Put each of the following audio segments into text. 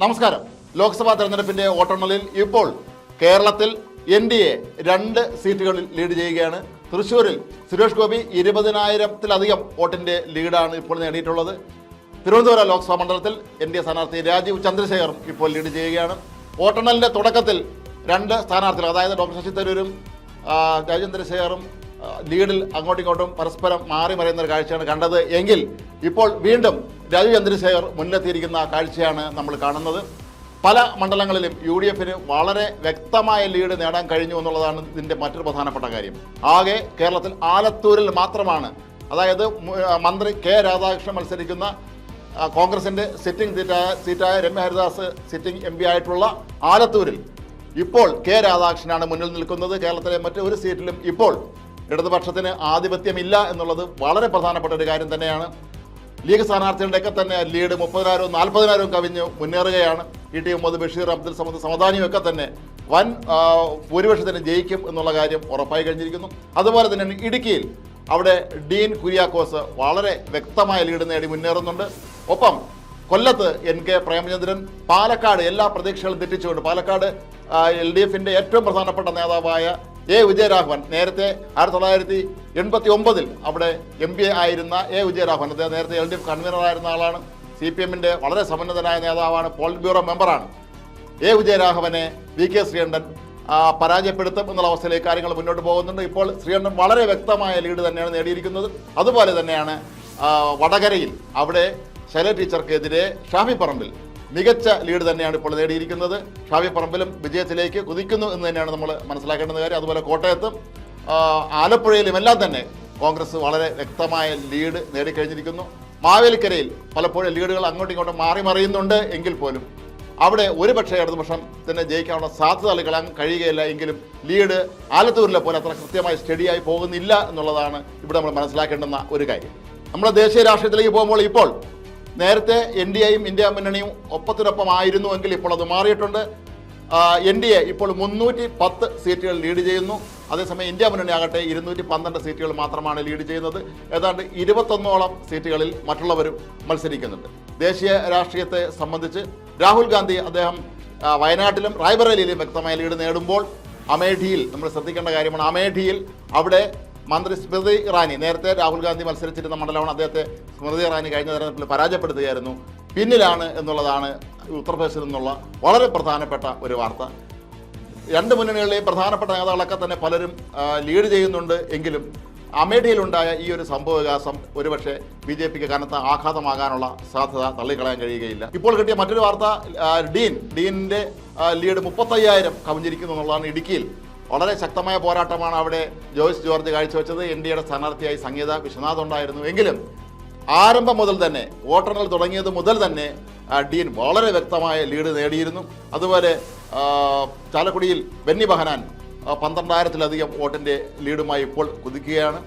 നമസ്കാരം. ലോക്സഭാ തെരഞ്ഞെടുപ്പിന്റെ വോട്ടെണ്ണലിൽ ഇപ്പോൾ കേരളത്തിൽ എൻ ഡി എ രണ്ട് സീറ്റുകളിൽ ലീഡ് ചെയ്യുകയാണ്. തൃശൂരിൽ സുരേഷ് ഗോപി ഇരുപതിനായിരത്തിലധികം വോട്ടിന്റെ ലീഡാണ് ഇപ്പോൾ നേടിയിട്ടുള്ളത്. തിരുവനന്തപുരം ലോക്സഭാ മണ്ഡലത്തിൽ എൻ ഡി എ സ്ഥാനാർത്ഥി രാജീവ് ചന്ദ്രശേഖറും ഇപ്പോൾ ലീഡ് ചെയ്യുകയാണ്. വോട്ടെണ്ണലിന്റെ തുടക്കത്തിൽ രണ്ട് സ്ഥാനാർത്ഥികൾ അതായത് ഡോക്ടർ ശശി തരൂരും രാജചന്ദ്രശേഖറും ലീഡിൽ അങ്ങോട്ടും ഇങ്ങോട്ടും പരസ്പരം മാറി മറിയുന്ന ഒരു കാഴ്ചയാണ് കണ്ടത്. എങ്കിൽ ഇപ്പോൾ വീണ്ടും രാജീവ് ചന്ദ്രശേഖർ മുന്നിലെത്തിയിരിക്കുന്ന കാഴ്ചയാണ് നമ്മൾ കാണുന്നത്. പല മണ്ഡലങ്ങളിലും യു ഡി എഫിന് വളരെ വ്യക്തമായ ലീഡ് നേടാൻ കഴിഞ്ഞു എന്നുള്ളതാണ് ഇതിന്റെ മറ്റൊരു പ്രധാനപ്പെട്ട കാര്യം. ആകെ കേരളത്തിൽ ആലത്തൂരിൽ മാത്രമാണ് അതായത് മന്ത്രി കെ രാധാകൃഷ്ണൻ മത്സരിക്കുന്ന കോൺഗ്രസിന്റെ സിറ്റിംഗ് സീറ്റായ സീറ്റായ Ramya Haridas sitting M P ആയിട്ടുള്ള ആലത്തൂരിൽ ഇപ്പോൾ കെ രാധാകൃഷ്ണനാണ് മുന്നിൽ നിൽക്കുന്നത്. കേരളത്തിലെ മറ്റൊരു സീറ്റിലും ഇപ്പോൾ ഇടതുപക്ഷത്തിന് ആധിപത്യമില്ല എന്നുള്ളത് വളരെ പ്രധാനപ്പെട്ട ഒരു കാര്യം തന്നെയാണ്. ലീഗ് സ്ഥാനാർത്ഥികളുടെയൊക്കെ തന്നെ ലീഡ് മുപ്പതിനായിരവും നാൽപ്പതിനായിരവും കവിഞ്ഞ് മുന്നേറുകയാണ്. ഈ ടി മുഹമ്മദ് ബഷീർ അബ്ദുൽ സമദ് സമദാനിയും ഒക്കെ തന്നെ വൻ ഭൂരിപക്ഷത്തിന് ജയിക്കും എന്നുള്ള കാര്യം ഉറപ്പായി കഴിഞ്ഞിരിക്കുന്നു. അതുപോലെ തന്നെ ഇടുക്കിയിൽ അവിടെ ഡീൻ കുര്യാക്കോസ് വളരെ വ്യക്തമായ ലീഡ് നേടി മുന്നേറുന്നുണ്ട്. ഒപ്പം കൊല്ലത്ത് എൻ കെ പ്രേമചന്ദ്രൻ പാലക്കാട് എല്ലാ പ്രതീക്ഷകളും തെറ്റിച്ചുകൊണ്ട് പാലക്കാട് എൽ ഡി എഫിന്റെ ഏറ്റവും പ്രധാനപ്പെട്ട നേതാവായ എ. വിജയരാഘവൻ നേരത്തെ ആയിരത്തി തൊള്ളായിരത്തി എൺപത്തി ഒമ്പതിൽ അവിടെ എം പി ആയിരുന്ന എ. വിജയരാഘവൻ അദ്ദേഹം നേരത്തെ എൽ ഡി എഫ് കൺവീനറായിരുന്ന ആളാണ്. സി പി എമ്മിന്റെ വളരെ സമന്നതനായ നേതാവാണ് പോളിറ്റ് ബ്യൂറോ മെമ്പറാണ്. എ. വിജയരാഘവനെ വി. കെ. ശ്രീകണ്ഠൻ പരാജയപ്പെടുത്തും എന്നുള്ള അവസ്ഥയിലേക്ക് കാര്യങ്ങൾ മുന്നോട്ട് പോകുന്നുണ്ട്. ഇപ്പോൾ ശ്രീകണ്ഠൻ വളരെ വ്യക്തമായ ലീഡ് തന്നെയാണ് നേടിയിരിക്കുന്നത്. അതുപോലെ തന്നെയാണ് വടകരയിൽ അവിടെ ശൈല ടീച്ചർക്കെതിരെ ഷാഫി പറമ്പിൽ മികച്ച ലീഡ് തന്നെയാണ് ഇപ്പോൾ നേടിയിരിക്കുന്നത്. ഷാവി പറമ്പിലും വിജയത്തിലേക്ക് കുതിക്കുന്നു എന്ന് തന്നെയാണ് നമ്മൾ മനസ്സിലാക്കേണ്ടുന്ന കാര്യം. അതുപോലെ കോട്ടയത്തും ആലപ്പുഴയിലും എല്ലാം തന്നെ കോൺഗ്രസ് വളരെ വ്യക്തമായ ലീഡ് നേടിക്കഴിഞ്ഞിരിക്കുന്നു. മാവേലിക്കരയിൽ പലപ്പോഴും ലീഡുകൾ അങ്ങോട്ടും ഇങ്ങോട്ടും മാറി മറിയുന്നുണ്ട് എങ്കിൽ പോലും അവിടെ ഒരുപക്ഷെ ഇടതുപക്ഷം തന്നെ ജയിക്കാനുള്ള സാധ്യത കളയാൻ കഴിയുകയില്ല എങ്കിലും ലീഡ് ആലത്തൂരിലെ പോലെ അത്ര കൃത്യമായി സ്റ്റഡിയായി പോകുന്നില്ല എന്നുള്ളതാണ് ഇവിടെ നമ്മൾ മനസ്സിലാക്കേണ്ടുന്ന ഒരു കാര്യം. നമ്മുടെ ദേശീയ രാഷ്ട്രീയത്തിലേക്ക് പോകുമ്പോൾ ഇപ്പോൾ നേരത്തെ എൻ ഡി എയും ഇന്ത്യ മുന്നണിയും ഒപ്പത്തിനൊപ്പം ആയിരുന്നുവെങ്കിൽ ഇപ്പോൾ അത് മാറിയിട്ടുണ്ട്. എൻ ഡി എ ഇപ്പോൾ മുന്നൂറ്റി പത്ത് സീറ്റുകൾ ലീഡ് ചെയ്യുന്നു. അതേസമയം ഇന്ത്യ മുന്നണി ആകട്ടെ ഇരുന്നൂറ്റി പന്ത്രണ്ട് സീറ്റുകൾ മാത്രമാണ് ലീഡ് ചെയ്യുന്നത്. ഏതാണ്ട് ഇരുപത്തൊന്നോളം സീറ്റുകളിൽ മറ്റുള്ളവരും മത്സരിക്കുന്നുണ്ട്. ദേശീയ രാഷ്ട്രീയത്തെ സംബന്ധിച്ച് രാഹുൽ ഗാന്ധി അദ്ദേഹം വയനാട്ടിലും റായ്ബറേലിയിലും വ്യക്തമായ ലീഡ് നേടുമ്പോൾ അമേഠിയിൽ നമ്മൾ ശ്രദ്ധിക്കേണ്ട കാര്യമാണ് അമേഠിയിൽ അവിടെ മന്ത്രി സ്മൃതി ഇറാനി. നേരത്തെ രാഹുൽ ഗാന്ധി മത്സരിച്ചിരുന്ന മണ്ഡലമാണ് അദ്ദേഹത്തെ സ്മൃതി ഇറാനി കഴിഞ്ഞ തെരഞ്ഞെടുപ്പിൽ പരാജയപ്പെടുത്തുകയായിരുന്നു. പിന്നിലാണ് എന്നുള്ളതാണ് ഉത്തർപ്രദേശിൽ നിന്നുള്ള വളരെ പ്രധാനപ്പെട്ട ഒരു വാർത്ത. രണ്ട് മുന്നണികളിലെയും പ്രധാനപ്പെട്ട നേതാക്കളൊക്കെ തന്നെ പലരും ലീഡ് ചെയ്യുന്നുണ്ട് എങ്കിലും അമേഠിയിലുണ്ടായ ഈ ഒരു സംഭവ വികാസം ഒരുപക്ഷെ ബി ജെ പിക്ക് കനത്ത ആഘാതമാകാനുള്ള സാധ്യത തള്ളിക്കളയാൻ കഴിയുകയില്ല. ഇപ്പോൾ കിട്ടിയ മറ്റൊരു വാർത്ത ഡീൻ. ഡീനിന്റെ ലീഡ് മുപ്പത്തയ്യായിരം കവിഞ്ഞിരിക്കുന്നു എന്നുള്ളതാണ് ഇടുക്കിയിൽ. വളരെ ശക്തമായ പോരാട്ടമാണ് അവിടെ ജോയ്സ് ജോർജ് കാഴ്ചവെച്ചത്. എൻ ഡി എയുടെ സ്ഥാനാർത്ഥിയായി സംഗീത വിശ്വനാഥ് ഉണ്ടായിരുന്നു. എങ്കിലും ആരംഭം മുതൽ തന്നെ വോട്ടെണ്ണൽ തുടങ്ങിയത് മുതൽ തന്നെ ഡീൻ വളരെ വ്യക്തമായ ലീഡ് നേടിയിരുന്നു. അതുപോലെ ചാലക്കുടിയിൽ ബെന്നി ബഹനാൻ പന്ത്രണ്ടായിരത്തിലധികം വോട്ടിന്റെ ലീഡുമായി ഇപ്പോൾ കുതിക്കുകയാണ്.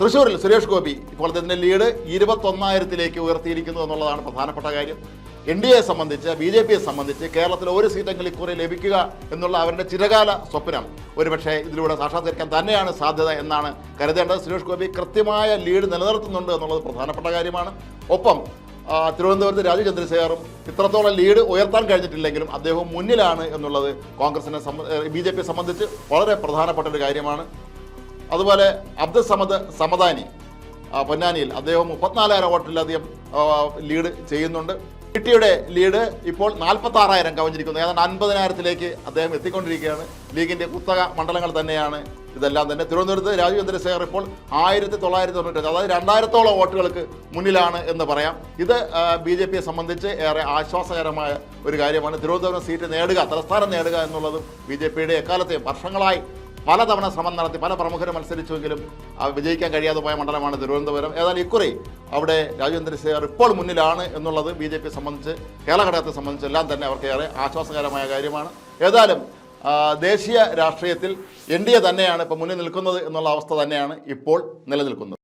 തൃശ്ശൂരിൽ സുരേഷ് ഗോപി ഇപ്പോൾ അദ്ദേഹത്തിന്റെ ലീഡ് ഇരുപത്തൊന്നായിരത്തിലേക്ക് ഉയർത്തിയിരിക്കുന്നു എന്നുള്ളതാണ് പ്രധാനപ്പെട്ട കാര്യം. എൻ ഡി എയെ സംബന്ധിച്ച് ബി ജെ പിയെ സംബന്ധിച്ച് കേരളത്തിൽ ഒരു സീറ്റെങ്കിലും ഇക്കുറി ലഭിക്കുക എന്നുള്ള അവരുടെ ചിരകാല സ്വപ്നം. ഒരുപക്ഷെ ഇതിലൂടെ സാക്ഷാത്കരിക്കാൻ തന്നെയാണ് സാധ്യത എന്നാണ് കരുതേണ്ടത്. സുരേഷ് ഗോപി കൃത്യമായ ലീഡ് നിലനിർത്തുന്നുണ്ട് എന്നുള്ളത് പ്രധാനപ്പെട്ട കാര്യമാണ്. ഒപ്പം തിരുവനന്തപുരത്ത് രാജീവ് ചന്ദ്രശേഖറും ഇത്രത്തോളം ലീഡ് ഉയർത്താൻ കഴിഞ്ഞിട്ടില്ലെങ്കിലും അദ്ദേഹം മുന്നിലാണ് എന്നുള്ളത് കോൺഗ്രസിനെ ബി ജെ പിയെ സംബന്ധിച്ച് വളരെ പ്രധാനപ്പെട്ട ഒരു കാര്യമാണ്. അതുപോലെ അബ്ദുൽ സമദ് സമദാനി പൊന്നാനിയിൽ അദ്ദേഹം മുപ്പത്തിനാലായിരം വോട്ടിലധികം ലീഡ് ചെയ്യുന്നുണ്ട്. കിട്ടിയുടെ ലീഡ് ഇപ്പോൾ നാൽപ്പത്തി ആറായിരം കവഞ്ഞിരിക്കുന്നു. ഏതാണ്ട് അൻപതിനായിരത്തിലേക്ക് അദ്ദേഹം എത്തിക്കൊണ്ടിരിക്കുകയാണ്. ലീഗിന്റെ കുത്തക മണ്ഡലങ്ങൾ തന്നെയാണ് ഇതെല്ലാം തന്നെ. തിരുവനന്തപുരത്ത് രാജീവ് ചന്ദ്രശേഖർ ഇപ്പോൾ ആയിരത്തി തൊള്ളായിരത്തി തൊണ്ണൂറ്റി അതായത് രണ്ടായിരത്തോളം വോട്ടുകൾക്ക് മുന്നിലാണ് എന്ന് പറയാം. ഇത് ബി ജെ പിയെ സംബന്ധിച്ച് ഏറെ ആശ്വാസകരമായ ഒരു കാര്യമാണ്. തിരുവനന്തപുരം സീറ്റ് നേടുക തലസ്ഥാനം നേടുക എന്നുള്ളതും ബി ജെ പിയുടെ എക്കാലത്തെയും വർഷങ്ങളായി പലതവണ ശ്രമം നടത്തി പല പ്രമുഖരും മത്സരിച്ചുവെങ്കിലും വിജയിക്കാൻ കഴിയാതെ പോയ മണ്ഡലമാണ് തിരുവനന്തപുരം. ഏതായാലും ഇക്കുറി അവിടെ രാജേന്ദ്ര ശേഖർ ഇപ്പോൾ മുന്നിലാണ് എന്നുള്ളത് ബി ജെ പി സംബന്ധിച്ച് കേരള ഘടകത്തെ സംബന്ധിച്ച് എല്ലാം തന്നെ അവർക്ക് ഏറെ ആശ്വാസകരമായ കാര്യമാണ്. ഏതായാലും ദേശീയ രാഷ്ട്രീയത്തിൽ എൻ ഡി എ തന്നെയാണ് ഇപ്പോൾ മുന്നിൽ നിൽക്കുന്നത് എന്നുള്ള അവസ്ഥ തന്നെയാണ് ഇപ്പോൾ നിലനിൽക്കുന്നത്.